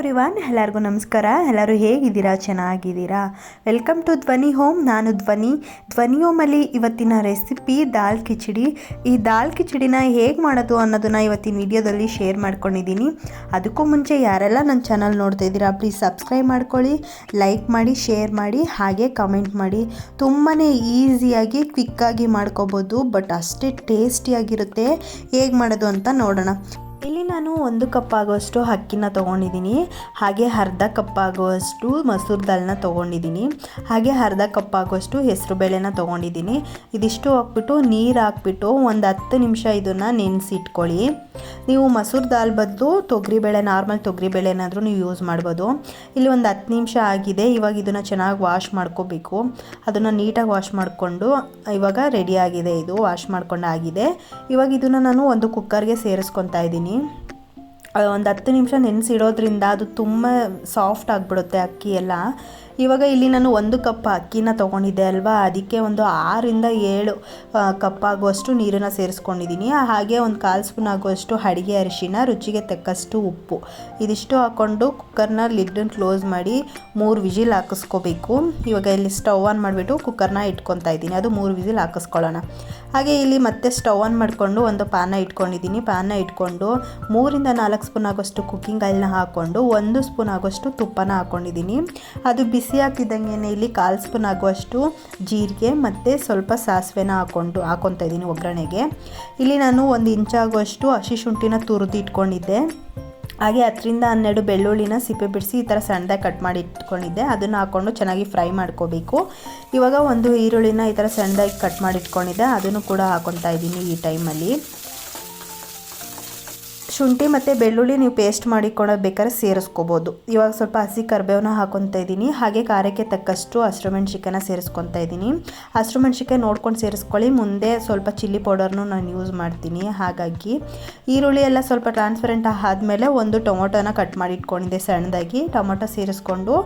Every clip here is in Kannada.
ಎವ್ರಿವಾನ್, ಎಲ್ಲರಿಗೂ ನಮಸ್ಕಾರ. ಎಲ್ಲರೂ ಹೇಗಿದ್ದೀರಾ? ಚೆನ್ನಾಗಿದ್ದೀರಾ? ವೆಲ್ಕಮ್ ಟು ಧ್ವನಿ ಹೋಮ್ ನಾನು ಧ್ವನಿ. ಧ್ವನಿ ಹೋಮಲ್ಲಿ ಇವತ್ತಿನ ರೆಸಿಪಿ ದಾಲ್ ಕಿಚಡಿ. ಈ ದಾಲ್ ಕಿಚಡಿನ ಹೇಗೆ ಮಾಡೋದು ಅನ್ನೋದನ್ನ ಇವತ್ತಿನ ವಿಡಿಯೋದಲ್ಲಿ ಶೇರ್ ಮಾಡ್ಕೊಂಡಿದ್ದೀನಿ. ಅದಕ್ಕೂ ಮುಂಚೆ ಯಾರೆಲ್ಲ ನನ್ನ ಚಾನಲ್ ನೋಡ್ತಾ ಇದ್ದೀರಾ ಪ್ಲೀಸ್ ಸಬ್ಸ್ಕ್ರೈಬ್ ಮಾಡ್ಕೊಳ್ಳಿ ಲೈಕ್ ಮಾಡಿ ಶೇರ್ ಮಾಡಿ, ಹಾಗೆ ಕಮೆಂಟ್ ಮಾಡಿ. ತುಂಬಾ ಈಸಿಯಾಗಿ ಕ್ವಿಕ್ಕಾಗಿ ಮಾಡ್ಕೋಬೋದು ಬಟ್ ಅಷ್ಟೇ ಟೇಸ್ಟಿಯಾಗಿರುತ್ತೆ ಹೇಗೆ ಮಾಡೋದು ಅಂತ ನೋಡೋಣ. ನಾನು ಒಂದು ಕಪ್ ಆಗುವಷ್ಟು ಅಕ್ಕಿನ ತೊಗೊಂಡಿದ್ದೀನಿ, ಹಾಗೆ ಅರ್ಧ ಕಪ್ ಆಗುವಷ್ಟು ಮೊಸರು ದಾಲ್ನ ತೊಗೊಂಡಿದ್ದೀನಿ, ಹಾಗೆ ಅರ್ಧ ಕಪ್ ಆಗುವಷ್ಟು ಹೆಸರು ಬೇಳೆನ ತೊಗೊಂಡಿದ್ದೀನಿ. ಇದಿಷ್ಟು ಹಾಕ್ಬಿಟ್ಟು ನೀರು ಹಾಕ್ಬಿಟ್ಟು ಒಂದು ಹತ್ತು ನಿಮಿಷ ಇದನ್ನು ನೆನೆಸಿಟ್ಕೊಳ್ಳಿ. ನೀವು ಮೊಸರು ದಾಲ್ ಬದಲು ತೊಗರಿಬೇಳೆ ನಾರ್ಮಲ್ ತೊಗರಿಬೇಳೆ ಏನಾದರೂ ನೀವು ಯೂಸ್ ಮಾಡ್ಬೋದು. ಇಲ್ಲಿ ಒಂದು ಹತ್ತು ನಿಮಿಷ ಆಗಿದೆ, ಇವಾಗ ಇದನ್ನು ಚೆನ್ನಾಗಿ ವಾಶ್ ಮಾಡ್ಕೋಬೇಕು. ಅದನ್ನು ನೀಟಾಗಿ ವಾಶ್ ಮಾಡಿಕೊಂಡು, ಇವಾಗ ರೆಡಿ ಆಗಿದೆ ಇದು, ವಾಶ್ ಮಾಡ್ಕೊಂಡು ಆಗಿದೆ. ಇವಾಗ ಇದನ್ನು ನಾನು ಒಂದು ಕುಕ್ಕರ್ಗೆ ಸೇರಿಸ್ಕೊತಾ ಇದ್ದೀನಿ. ಒಂದು ಹತ್ತು ನಿಮಿಷ ನೆನೆಸಿಡೋದ್ರಿಂದ ಅದು ತುಂಬ ಸಾಫ್ಟ್ ಆಗಿಬಿಡುತ್ತೆ ಅಕ್ಕಿ ಎಲ್ಲ ಇವಾಗ ಇಲ್ಲಿ ನಾನು ಒಂದು ಕಪ್ ಅಕ್ಕಿನ ತೊಗೊಂಡಿದ್ದೆ ಅಲ್ವಾ? ಅದಕ್ಕೆ ಒಂದು ಆರಿಂದ ಏಳು ಕಪ್ ಆಗುವಷ್ಟು ನೀರನ್ನು ಸೇರಿಸ್ಕೊಂಡಿದ್ದೀನಿ. ಹಾಗೆ ಒಂದು ಕಾಲು ಸ್ಪೂನ್ ಆಗುವಷ್ಟು ಅಡಿಗೆ ಅರಿಶಿನ, ರುಚಿಗೆ ತಕ್ಕಷ್ಟು ಉಪ್ಪು. ಇದಿಷ್ಟು ಹಾಕ್ಕೊಂಡು ಕುಕ್ಕರ್ನ ಲಿಡ್ಡನ್ನು ಕ್ಲೋಸ್ ಮಾಡಿ ಮೂರು ವಿಜಿಲ್ ಹಾಕಿಸ್ಕೋಬೇಕು. ಇವಾಗ ಇಲ್ಲಿ ಸ್ಟವ್ ಆನ್ ಮಾಡಿಬಿಟ್ಟು ಕುಕ್ಕರ್ನ ಇಟ್ಕೊತಾ ಇದ್ದೀನಿ. ಅದು ಮೂರು ವಿಜಿಲ್ ಹಾಕಿಸ್ಕೊಳ್ಳೋಣ. ಹಾಗೆ ಇಲ್ಲಿ ಮತ್ತೆ ಸ್ಟವ್ ಆನ್ ಮಾಡಿಕೊಂಡು ಒಂದು ಪಾನ ಇಟ್ಕೊಂಡಿದ್ದೀನಿ. ಪಾನ ಇಟ್ಕೊಂಡು ಮೂರಿಂದ ನಾಲ್ಕು ಸ್ಪೂನ್ ಆಗೋಷ್ಟು ಕುಕ್ಕಿಂಗ್ ಆಯಿಲ್ನ ಹಾಕ್ಕೊಂಡು ಒಂದು ಸ್ಪೂನ್ ಆಗೋಷ್ಟು ತುಪ್ಪನ ಹಾಕ್ಕೊಂಡಿದ್ದೀನಿ ಅದು ಬಿಸಿ ಹಾಕಿದ್ದಂಗೆ ಇಲ್ಲಿ ಕಾಲು ಸ್ಪೂನ್ ಆಗುವಷ್ಟು ಜೀರಿಗೆ ಮತ್ತು ಸ್ವಲ್ಪ ಸಾಸಿವೆನ ಹಾಕ್ಕೊಂಡು ಹಾಕೊತಾ ಇದ್ದೀನಿ ಒಗ್ಗರಣೆಗೆ. ಇಲ್ಲಿ ನಾನು ಒಂದು ಇಂಚಾಗುವಷ್ಟು ಹಸಿ ಶುಂಠಿನ ತುರಿದು ಇಟ್ಕೊಂಡಿದ್ದೆ. ಹಾಗೆ ಹತ್ತರಿಂದ ಹನ್ನೆರಡು ಬೆಳ್ಳುಳ್ಳಿನ ಸಿಪ್ಪೆ ಬಿಡಿಸಿ ಈ ಥರ ಸಣ್ಣದಾಗಿ ಕಟ್ ಮಾಡಿ ಇಟ್ಕೊಂಡಿದ್ದೆ. ಅದನ್ನು ಹಾಕ್ಕೊಂಡು ಚೆನ್ನಾಗಿ ಫ್ರೈ ಮಾಡ್ಕೋಬೇಕು. ಇವಾಗ ಒಂದು ಈರುಳ್ಳಿನ ಈ ಥರ ಸಣ್ಣದಾಗಿ ಕಟ್ ಮಾಡಿ ಇಟ್ಕೊಂಡಿದ್ದೆ. ಅದನ್ನು ಕೂಡ ಹಾಕ್ಕೊತಾ ಇದ್ದೀನಿ ಈ ಟೈಮಲ್ಲಿ ಶುಂಠಿ ಮತ್ತು ಬೆಳ್ಳುಳ್ಳಿ ನೀವು ಪೇಸ್ಟ್ ಮಾಡಿಕೊಳ್ಳೋದು ಬೇಕಾದ್ರೆ ಸೇರಿಸ್ಕೋಬೋದು. ಇವಾಗ ಸ್ವಲ್ಪ ಹಸಿ ಕರಿಬೇವನ್ನ ಹಾಕೊತಾ ಇದ್ದೀನಿ. ಹಾಗೆ ಖಾರಕ್ಕೆ ತಕ್ಕಷ್ಟು ಹಸಿರು ಮೆಣ್ಸಿಕಾಯನ್ನ ಸೇರಿಸ್ಕೊತಾ ಇದ್ದೀನಿ. ಹಸಿರು ಮೆಣ್ಸಿಕಾಯಿ ನೋಡ್ಕೊಂಡು ಸೇರಿಸ್ಕೊಳ್ಳಿ. ಮುಂದೆ ಸ್ವಲ್ಪ ಚಿಲ್ಲಿ ಪೌಡರ್ನು ನಾನು ಯೂಸ್ ಮಾಡ್ತೀನಿ. ಹಾಗಾಗಿ ಈರುಳ್ಳಿ ಎಲ್ಲ ಸ್ವಲ್ಪ ಟ್ರಾನ್ಸ್ಪರೆಂಟ್ ಆದಮೇಲೆ ಒಂದು ಟೊಮೊಟೊನ ಕಟ್ ಮಾಡಿ ಇಟ್ಕೊಂಡಿದ್ದೆ ಸಣ್ಣದಾಗಿ. ಟೊಮೊಟೊ ಸೇರಿಸ್ಕೊಂಡು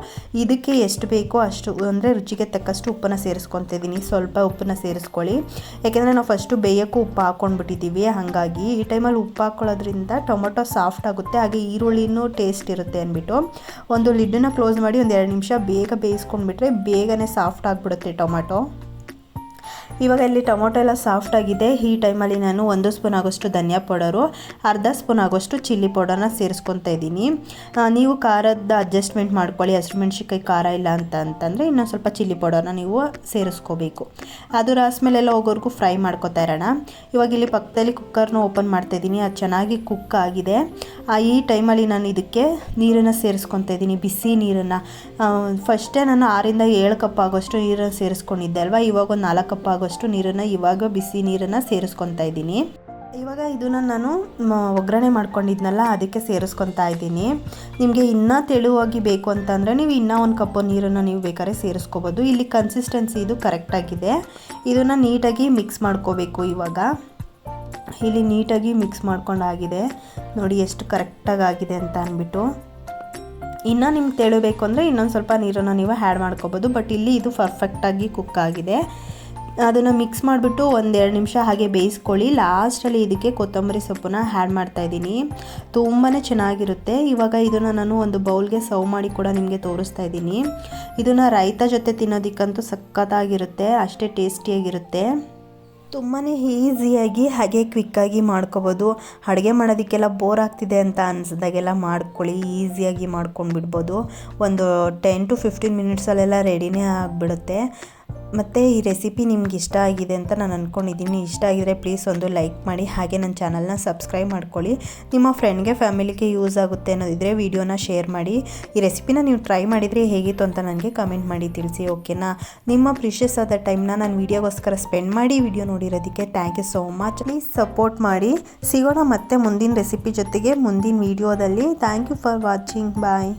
ಇದಕ್ಕೆ ಎಷ್ಟು ಬೇಕೋ ಅಷ್ಟು, ಅಂದರೆ ರುಚಿಗೆ ತಕ್ಕಷ್ಟು ಉಪ್ಪನ್ನು ಸೇರಿಸ್ಕೊತ ಇದ್ದೀನಿ. ಸ್ವಲ್ಪ ಉಪ್ಪನ್ನ ಸೇರಿಸ್ಕೊಳ್ಳಿ. ಯಾಕೆಂದರೆ ನಾವು ಫಸ್ಟು ಬೇಯೋಕ್ಕೂ ಉಪ್ಪು ಹಾಕ್ಕೊಂಡ್ಬಿಟ್ಟಿದ್ದೀವಿ ಹಾಗಾಗಿ ಈ ಟೈಮಲ್ಲಿ ಉಪ್ಪು ಹಾಕ್ಕೊಳ್ಳೋದ್ರಿಂದ ಟೊಮೊಟೊ ಸಾಫ್ಟ್ ಆಗುತ್ತೆ, ಹಾಗೆ ಈರುಳ್ಳಿನೂ ಟೇಸ್ಟ್ ಇರುತ್ತೆ ಅಂದ್ಬಿಟ್ಟು. ಒಂದು ಲಿಡ್ಡನ್ನ ಕ್ಲೋಸ್ ಮಾಡಿ ಒಂದು ಎರಡು ನಿಮಿಷ ಬೇಗ ಬೇಯಿಸ್ಕೊಂಡ್ಬಿಟ್ರೆ ಬೇಗನೆ ಸಾಫ್ಟ್ ಆಗಿಬಿಡುತ್ತೆ ಟೊಮೊಟೊ. ಇವಾಗ ಇಲ್ಲಿ ಟೊಮೊಟೊ ಎಲ್ಲ ಸಾಫ್ಟ್ ಆಗಿದೆ. ಈ ಟೈಮಲ್ಲಿ ನಾನು ಒಂದು ಸ್ಪೂನ್ ಆಗೋಷ್ಟು ಧನಿಯಾ ಪೌಡರು, ಅರ್ಧ ಸ್ಪೂನ್ ಆಗೋಷ್ಟು ಚಿಲ್ಲಿ ಪೌಡರ್ನ ಸೇರಿಸ್ಕೊತಾ ಇದ್ದೀನಿ. ನೀವು ಖಾರದ ಅಡ್ಜಸ್ಟ್ಮೆಂಟ್ ಮಾಡ್ಕೊಳ್ಳಿ. ಹಸಿರು ಮೆಣಸಿನ್ಕಾಯಿ ಖಾರ ಇಲ್ಲ ಅಂತ ಅಂತಂದರೆ ಇನ್ನೊಂದು ಸ್ವಲ್ಪ ಚಿಲ್ಲಿ ಪೌಡರ್ನ ನೀವು ಸೇರಿಸ್ಕೋಬೇಕು. ಅದು ರಾಸ್ಮೇಲೆಲ್ಲ ಹೋಗೋರ್ಗು ಫ್ರೈ ಮಾಡ್ಕೊತಾ ಇರೋಣ. ಇವಾಗ ಇಲ್ಲಿ ಪಕ್ಕದಲ್ಲಿ ಕುಕ್ಕರ್ನ ಓಪನ್ ಮಾಡ್ತಾ ಇದ್ದೀನಿ. ಅದು ಚೆನ್ನಾಗಿ ಕುಕ್ ಆಗಿದೆ. ಈ ಟೈಮಲ್ಲಿ ನಾನು ಇದಕ್ಕೆ ನೀರನ್ನು ಸೇರಿಸ್ಕೊತಾ ಇದ್ದೀನಿ. ಬಿಸಿ ನೀರನ್ನು. ಫಸ್ಟೇ ನಾನು ಆರಿಂದ ಏಳು ಕಪ್ ಆಗೋಷ್ಟು ನೀರನ್ನು ಸೇರಿಸ್ಕೊಂಡಿದ್ದೆ ಅಲ್ವಾ? ಇವಾಗ ಒಂದು ನಾಲ್ಕು ಕಪ್ ಆಗೋಷ್ಟು ನೀರನ್ನು ಇವಾಗ ಬಿಸಿ ನೀರನ್ನು ಸೇರಿಸ್ಕೊತಾ ಇದ್ದೀನಿ. ಇವಾಗ ಇದನ್ನು ನಾನು ಒಗ್ಗರಣೆ ಮಾಡ್ಕೊಂಡಿದ್ನಲ್ಲ, ಅದಕ್ಕೆ ಸೇರಿಸ್ಕೊತಾ ಇದ್ದೀನಿ. ನಿಮಗೆ ಇನ್ನೂ ತೆಳುವಾಗಿ ಬೇಕು ಅಂತಂದರೆ ನೀವು ಇನ್ನೂ ಒಂದು ಕಪ್ಪು ನೀರನ್ನು ನೀವು ಬೇಕಾದ್ರೆ ಸೇರಿಸ್ಕೋಬೋದು. ಇಲ್ಲಿ ಕನ್ಸಿಸ್ಟೆನ್ಸಿ ಇದು ಕರೆಕ್ಟಾಗಿದೆ ಇದನ್ನು ನೀಟಾಗಿ ಮಿಕ್ಸ್ ಮಾಡ್ಕೋಬೇಕು ಇವಾಗ. ಇಲ್ಲಿ ನೀಟಾಗಿ ಮಿಕ್ಸ್ ಮಾಡ್ಕೊಂಡಾಗಿದೆ. ನೋಡಿ ಎಷ್ಟು ಕರೆಕ್ಟಾಗಿ ಆಗಿದೆ ಅಂತ ಅಂದ್ಬಿಟ್ಟು. ಇನ್ನು ನಿಮ್ಗೆ ತೆಳಬೇಕು ಅಂದರೆ ಇನ್ನೊಂದು ಸ್ವಲ್ಪ ನೀರನ್ನು ನೀವು ಆ್ಯಡ್ ಮಾಡ್ಕೋಬೋದು. ಬಟ್ ಇಲ್ಲಿ ಇದು ಪರ್ಫೆಕ್ಟಾಗಿ ಕುಕ್ ಆಗಿದೆ. ಅದನ್ನು ಮಿಕ್ಸ್ ಮಾಡಿಬಿಟ್ಟು ಒಂದೆರಡು ನಿಮಿಷ ಹಾಗೆ ಬೇಯಿಸ್ಕೊಳ್ಳಿ. ಲಾಸ್ಟಲ್ಲಿ ಇದಕ್ಕೆ ಕೊತ್ತಂಬರಿ ಸೊಪ್ಪನ್ನ ಆ್ಯಡ್ ಮಾಡ್ತಾಯಿದ್ದೀನಿ ತುಂಬಾ ಚೆನ್ನಾಗಿರುತ್ತೆ. ಇವಾಗ ಇದನ್ನು ನಾನು ಒಂದು ಬೌಲ್ಗೆ ಸರ್ವ್ ಮಾಡಿ ಕೂಡ ನಿಮಗೆ ತೋರಿಸ್ತಾ ಇದ್ದೀನಿ. ಇದನ್ನು ರೈತ ಜೊತೆ ತಿನ್ನೋದಕ್ಕಂತೂ ಸಖತ್ತಾಗಿರುತ್ತೆ. ಅಷ್ಟೇ ಟೇಸ್ಟಿಯಾಗಿರುತ್ತೆ. ತುಂಬಾ ಈಸಿಯಾಗಿ ಹಾಗೆ ಕ್ವಿಕ್ಕಾಗಿ ಮಾಡ್ಕೋಬೋದು. ಅಡುಗೆ ಮಾಡೋದಕ್ಕೆಲ್ಲ ಬೋರ್ ಆಗ್ತಿದೆ ಅಂತ ಅನ್ಸಿದಾಗೆಲ್ಲ ಮಾಡ್ಕೊಳ್ಳಿ. ಈಸಿಯಾಗಿ ಮಾಡ್ಕೊಂಡು ಬಿಡ್ಬೋದು ಒಂದು ಟೆನ್ ಟು ಫಿಫ್ಟೀನ್ ಮಿನಿಟ್ಸಲ್ಲೆಲ್ಲ ರೆಡಿನೇ ಆಗಿಬಿಡುತ್ತೆ. ಮತ್ತು ಈ ರೆಸಿಪಿ ನಿಮ್ಗೆ ಇಷ್ಟ ಆಗಿದೆ ಅಂತ ನಾನು ಅಂದ್ಕೊಂಡಿದ್ದೀನಿ ಇಷ್ಟ ಆಗಿದ್ರೆ ಪ್ಲೀಸ್ ಒಂದು ಲೈಕ್ ಮಾಡಿ. ಹಾಗೆ ನನ್ನ ಚಾನಲ್ನ ಸಬ್ಸ್ಕ್ರೈಬ್ ಮಾಡ್ಕೊಳ್ಳಿ. ನಿಮ್ಮ ಫ್ರೆಂಡ್ಗೆ ಫ್ಯಾಮಿಲಿಗೆ ಯೂಸ್ ಆಗುತ್ತೆ ಅನ್ನೋದಿದ್ರೆ ವೀಡಿಯೋನ ಶೇರ್ ಮಾಡಿ. ಈ ರೆಸಿಪಿನ ನೀವು ಟ್ರೈ ಮಾಡಿದರೆ ಹೇಗಿತ್ತು ಅಂತ ನನಗೆ ಕಮೆಂಟ್ ಮಾಡಿ ತಿಳಿಸಿ ಓಕೆನಾ ನಿಮ್ಮ ಪ್ರಿಷಿಯಸ್ ಆದ ಟೈಮ್ನ ನಾನು ವೀಡಿಯೋಗೋಸ್ಕರ ಸ್ಪೆಂಡ್ ಮಾಡಿ video ನೋಡಿರೋದಕ್ಕೆ thank you so much please support ಮಾಡಿ. ಸಿಗೋಣ ಮತ್ತೆ ಮುಂದಿನ ರೆಸಿಪಿ ಜೊತೆಗೆ ಮುಂದಿನ ವೀಡಿಯೋದಲ್ಲಿ thank you for watching bye